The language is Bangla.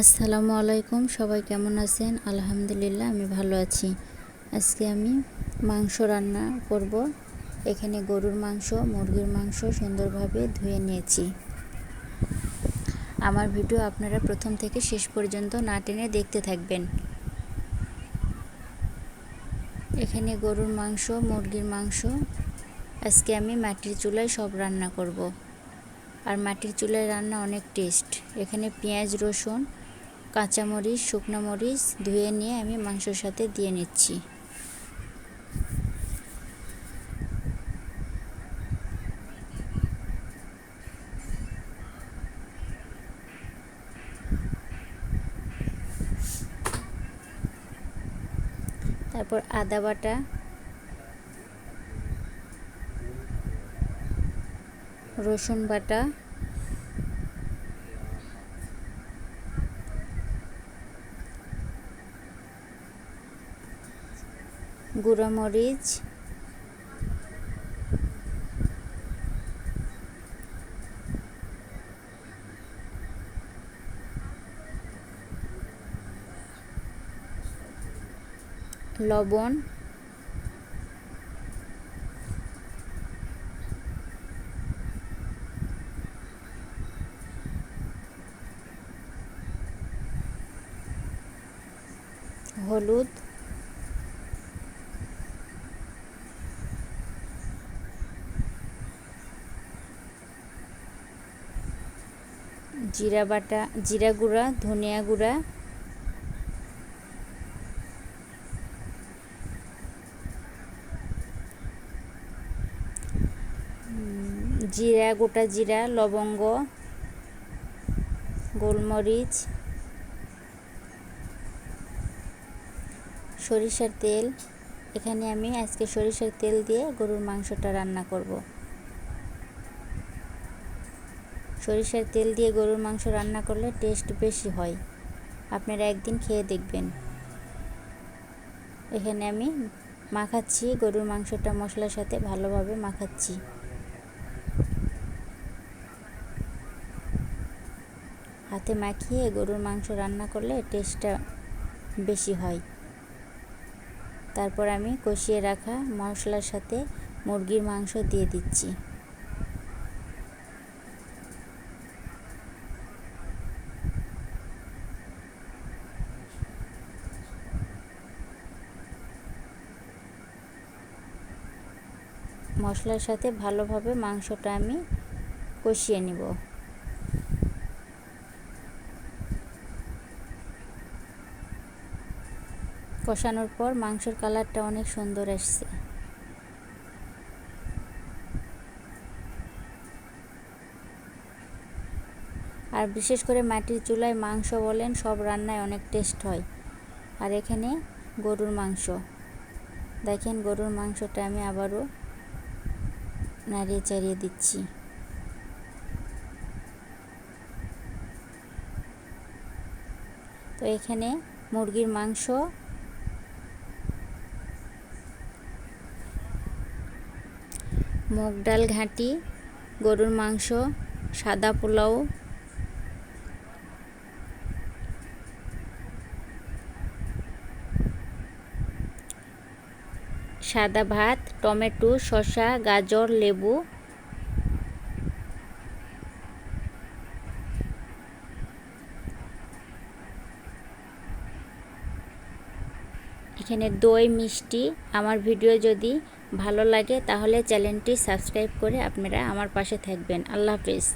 আসসালামু আলাইকুম, সবাই কেমন আছেন? আলহামদুলিল্লাহ, আমি ভালো আছি। আজকে আমি মাংস রান্না করব। এখানে গরুর মাংস, মুরগির মাংস সুন্দরভাবে ধুয়ে নিয়েছি। আমার ভিডিও আপনারা প্রথম থেকে শেষ পর্যন্ত না টেনে দেখতে থাকবেন। এখানে গরুর মাংস, মুরগির মাংস, আজকে আমি মাটির চুলায় সব রান্না করব। আর মাটির চুলায় রান্না অনেক টেস্ট। এখানে পেঁয়াজ, রসুন কাঁচামরিচ, শুকনো মরিচ ধুয়ে নিয়ে আমি মাংসর সাথে দিয়ে নিচ্ছি। তারপর আদা বাটা। রসুন বাটা। গুঁড়ো মরিচ লবণ হলুদ জিরা বাটা, জিরা গুঁড়া, ধনিয়া গুঁড়া। জিরা, গোটা জিরা, লবঙ্গ, গোলমরিচ, সরিষার তেল। এখানে আমি আজকে সরিষার তেল দিয়ে গরুর মাংসটা রান্না করব। সরিষার তেল দিয়ে গরুর মাংস রান্না করলে টেস্ট বেশি হয়। আপনারা একদিন খেয়ে দেখবেন। এখানে আমি মাখাচ্ছি, গরুর মাংসটা মশলার সাথে ভালোভাবে মাখাচ্ছি। হাতে মাখিয়ে গরুর মাংস রান্না করলে টেস্টটা বেশি হয়। তারপর আমি কষিয়ে রাখা মশলার সাথে মুরগির মাংস দিয়ে দিচ্ছি। মশলার সাথে ভালোভাবে মাংসটা আমি কষিয়ে নিব। কষানোর পর মাংসের কালারটা অনেক সুন্দর আসছে আর বিশেষ করে মাটির চুলায় মাংস বলেন, সব রান্নায় অনেক টেস্ট হয়। আর এখানে গরুর মাংস। দেখেন গরুর মাংসটা আমি আবারও নাড়িয়ে চাড়িয়ে দিচ্ছি। তো এখানে মুরগির মাংস। মুগ ডাল ঘাঁটি গরুর মাংস সাদা পোলাও। সাদা ভাত, টমেটো, শসা, গাজর, লেবু। এখানে দই, মিষ্টি। আমার ভিডিও যদি ভালো লাগে তাহলে চ্যানেলটি সাবস্ক্রাইব করে আপনারা আমার পাশে থাকবেন। আল্লাহ হাফিজ।